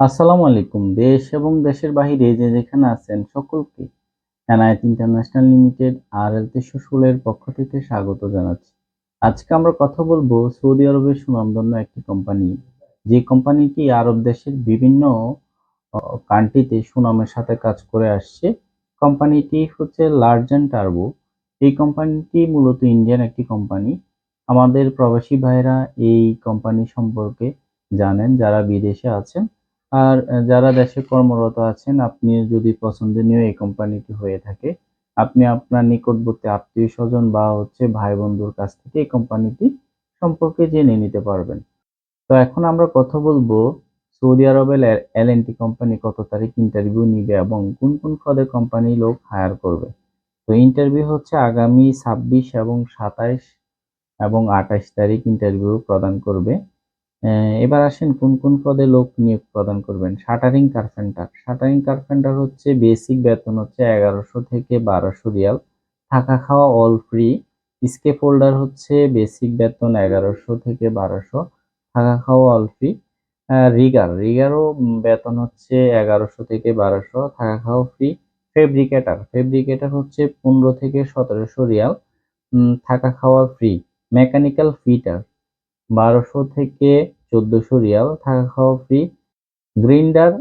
আসসালামু আলাইকুম। দেশ এবং দেশের বাহিরে যে যেখানে আছেন সকলকে NIT international limited R L ষোলোর পক্ষ থেকে স্বাগত জানাচ্ছি। আজকে আমরা কথা বলব সৌদি আরবের সুনামধন্য একটি কোম্পানি। যে কোম্পানিটি আরব দেশের বিভিন্ন কান্ট্রিতে সুনামের সাথে কাজ করে আসছে। কোম্পানিটি হচ্ছে লার্জ অ্যান্ড টার্বো। এই কোম্পানিটি মূলত ইন্ডিয়ান একটি কোম্পানি। আমাদের প্রবাসী ভাইরা এই কোম্পানি সম্পর্কে জানেন, যারা বিদেশে আছেন। আর যারা দেশে কর্মরত আছেন, আপনি যদি পছন্দনীয় এই কোম্পানিটি হয়ে থাকে, আপনি আপনার নিকটবর্তী আত্মীয় স্বজন বা হচ্ছে ভাই বন্ধুর কাছ থেকে এই কোম্পানিটি সম্পর্কে জেনে নিতে পারবেন। তো এখন আমরা কথা বলব, সৌদি আরবের এল এন টি কোম্পানি কত তারিখ ইন্টারভিউ নিবে এবং কোন কোন পদে কোম্পানি লোক হায়ার করবে। তো ইন্টারভিউ হচ্ছে আগামী ছাব্বিশ এবং সাতাইশ এবং আঠাইশ তারিখ ইন্টারভিউ প্রদান করবে। এবার আসেন কোন কোন পদে লোক নিয়োগ প্রদান করবেন? শাটারিং কার্পেন্টার শাটারিং কার্পেন্টার হচ্ছে বেসিক বেতন হচ্ছে এগারোশো থেকে বারোশো রিয়াল। থাকা খাওয়া অল ফ্রি স্কেপ হোল্ডার হচ্ছে বেসিক বেতন এগারোশো থেকে বারোশো। থাকা খাওয়া অল ফ্রি রিগার। রিগারও বেতন হচ্ছে এগারোশো থেকে বারোশো। থাকা খাওয়া ফ্রি ফেব্রিকেটার। ফেব্রিকেটার হচ্ছে পনেরো থেকে সতেরোশো রিয়াল। থাকা খাওয়া ফ্রি মেকানিক্যাল ফিটার। বারোশো থেকে চোদ্দোশো রিয়াল থাকা খাওয়া ফ্রি গ্রিন্ডার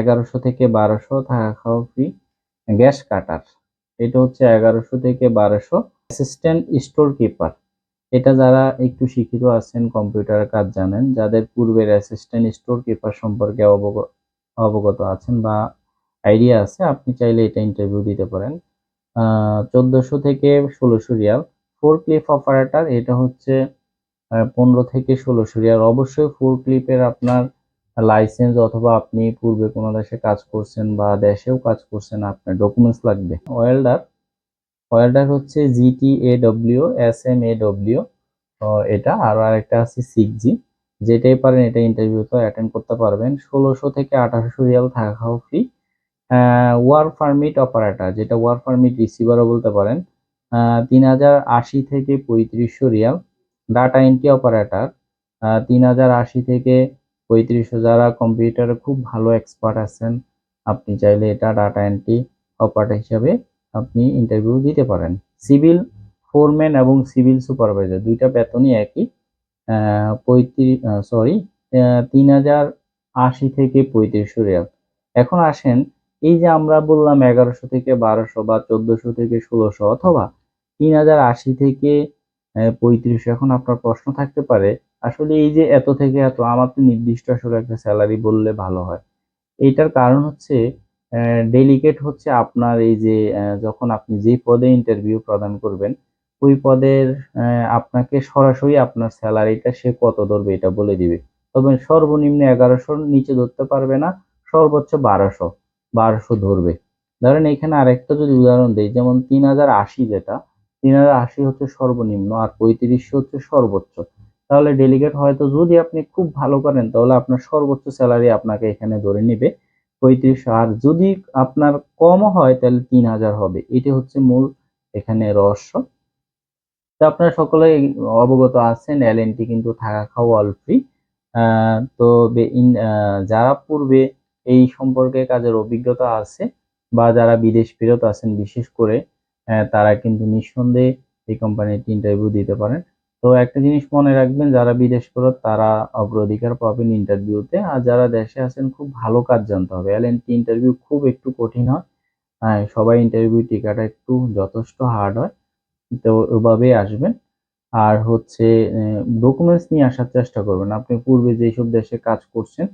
এগারোশো থেকে বারোশো থাকা খাওয়া ফ্রি গ্যাস কাটার, এটা হচ্ছে এগারোশো থেকে বারোশো। অ্যাসিস্ট্যান্ট স্টোর কিপার এটা যারা একটু শিক্ষিত আছেন কম্পিউটারের কাজ জানেন, যাদের পূর্বের অ্যাসিস্ট্যান্ট স্টোর কিপার সম্পর্কে অবগত আছেন বা আইডিয়া আছে, আপনি চাইলে এটা ইন্টারভিউ দিতে পারেন। চোদ্দোশো থেকে ষোলোশো রিয়াল। ফোর ক্লিপ অপারেটার এটা হচ্ছে পনেরো থেকে ষোলোশো রিয়াল অবশ্যই ফুল ক্লিপের আপনার লাইসেন্স অথবা আপনি পূর্বে কোনো দেশে কাজ করছেন বা দেশেও কাজ করছেন, আপনার ডকুমেন্টস লাগবে। ওয়েল্ডার ওয়েল্ডার হচ্ছে GT A W S M A W এটা আর আরেকটা আছে সিক্স জি যেটাই পারেন এটা ইন্টারভিউতে অ্যাটেন্ড করতে পারবেন। ষোলোশো থেকে আঠারোশো রিয়াল থাকা খাওয়া ফ্রি ওয়ার পারমিট অপারেটর যেটা ওয়ার পারমিট রিসিভারও বলতে পারেন। তিন হাজার আশি থেকে পঁয়ত্রিশশো রিয়াল। ডাটা এন্ট্রি অপারেটর তিন হাজার আশি থেকে পঁয়ত্রিশশো যারা কম্পিউটারে খুব ভালো এক্সপার্ট আছেন। আপনি চাইলে এটা ডাটা এন্ট্রি অপারেটর হিসাবে আপনি ইন্টারভিউ দিতে পারেন। সিভিল ফোরম্যান এবং সিভিল সুপারভাইজার দুইটা বেতনই একই। পঁয়ত্রিশ সরি তিন হাজার আশি থেকে পঁয়ত্রিশশো রিয়াল। এখন আসেন, এই যে আমরা বললাম এগারোশো থেকে বারোশো বা চোদ্দোশো থেকে ষোলোশো অথবা তিন হাজার আশি থেকে পঁয়ত্রিশ, এখন আপনার প্রশ্ন থাকতে পারে, আসলে এই যে এত থেকে এত, আমার তো নির্দিষ্ট আসলে একটা স্যালারি বললে ভালো হয়। এইটার কারণ হচ্ছে ডেলিকেট হচ্ছে আপনার এই যে যখন আপনি যে পদে ইন্টারভিউ প্রদান করবেন, ওই পদের আপনাকে সরাসরি আপনার স্যালারিটা সে কত ধরবে এটা বলে দিবে। তবে সর্বনিম্ন এগারোশোর নিচে ধরতে পারবে না, সর্বোচ্চ বারোশো বারোশো ধরবে। ধরেন এখানে আরেকটা যদি উদাহরণ দিই, যেমন তিন হাজার আশি যেটা তিন হাজার আশি হচ্ছে সর্বনিম্ন আর পঁয়ত্রিশশো হচ্ছে সর্বোচ্চ। তাহলে ডেলিগেট হয়তো যদি আপনি খুব ভালো করেন, তাহলে আপনার সর্বোচ্চ স্যালারি আপনাকে এখানে ধরে নেবে পঁয়ত্রিশশো আর যদি আপনার কমও হয়, তাহলে তিন হাজার হবে। এটি হচ্ছে মূল এখানে রহস্য। তো আপনারা সকলে অবগত আছেন এলএনটি কিন্তু থাকা খাওয়া অল ফ্রি তো যারা পূর্বে এই সম্পর্কে কাজের অভিজ্ঞতা আছে বা যারা বিদেশ ফেরত আছেন, বিশেষ করে তারা কিন্তু নিঃসন্দেহে এই কোম্পানিতে ইন্টারভিউ দিতে পারেন। তো একটা জিনিস মনে রাখবেন, যারা বিদেশ ফেরত তারা অগ্রাধিকার পাবেন ইন্টারভিউতে আর যারা দেশে আছেন, খুব ভালো কাজ জানতে হবে। এল ইন্টারভিউ খুব একটু কঠিন হয়। হ্যাঁ সবাই ইন্টারভিউ টিকাটা একটু যথেষ্ট হার্ড হয়। তো ওভাবেই আসবেন। আর হচ্ছে ডকুমেন্টস নিয়ে আসার চেষ্টা করবেন। আপনি পূর্বে যেসব দেশে কাজ করছেন,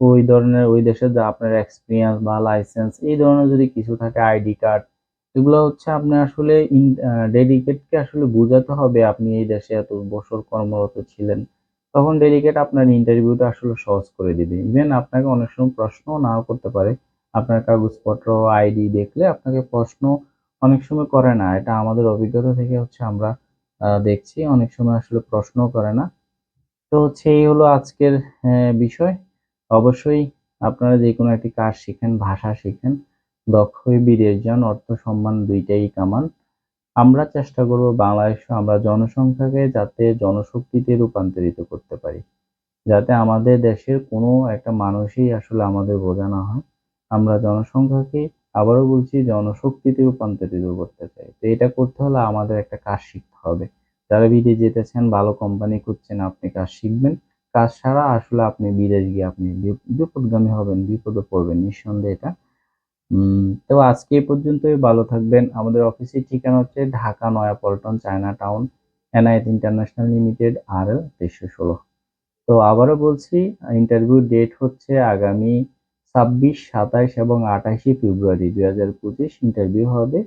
ওই ধরনের, ওই দেশের যা আপনার এক্সপিরিয়েন্স বা লাইসেন্স এই ধরনের যদি কিছু থাকে আইডি কার্ড এগুলো হচ্ছে আপনি আসলে ডেডিকেটকে আসলে বোঝাতে হবে আপনি এই দেশে এত বছর কর্মরত ছিলেন। তখন ডেডিকেট আপনার ইন্টারভিউটা আসলে সহজ করে দিবে। ইভেন আপনাকে অনেক সময় প্রশ্ন নাও করতে পারে। আপনার কাগজপত্র আইডি দেখলে আপনাকে প্রশ্ন অনেক সময় করে না। এটা আমাদের অভিজ্ঞতা থেকে হচ্ছে আমরা দেখছি। অনেক সময় আসলে প্রশ্ন করে না। তো হচ্ছে এই হলো আজকের বিষয়। অবশ্যই আপনারা যে কোনো একটি কাজ শিখেন, ভাষা শিখেন। দক্ষ হয়ে বিদেশ যান অর্থ সম্মান দুইটাই কামান। আমরা চেষ্টা করব বাংলাদেশে আমরা জনসংখ্যাকে যাতে জনশক্তিতে রূপান্তরিত করতে পারি, যাতে আমাদের দেশের কোনো একটা মানুষই আসলে আমাদের বোঝা না হয়। আমরা জনসংখ্যাকে আবারও বলছি জনশক্তিতে রূপান্তরিত করতে চাই। তো এটা করতে হলে আমাদের একটা কাজ শিখতে হবে। যারা বিদেশ যেতেছেন, ভালো কোম্পানি খুঁজছেন, আপনি কাজ শিখবেন। কাজ ছাড়া আসলে আপনি বিদেশ গিয়ে আপনি বিপদগামী হবেন, বিপদে পড়বেন, নিঃসন্দেহে এটা। তো আজকে এই পর্যন্তই, ভালো থাকবেন। আমাদের অফিসের ঠিকানা হচ্ছে Dhaka Nayapaltan, China town, NIS international limited R তেইশশো ষোলো। তো আবারও বলছি ইন্টারভিউ ডেট হচ্ছে আগামী ছাব্বিশ, সাতাইশ এবং আঠাশে ফেব্রুয়ারি দুই হাজার পঁচিশ। ইন্টারভিউ হবে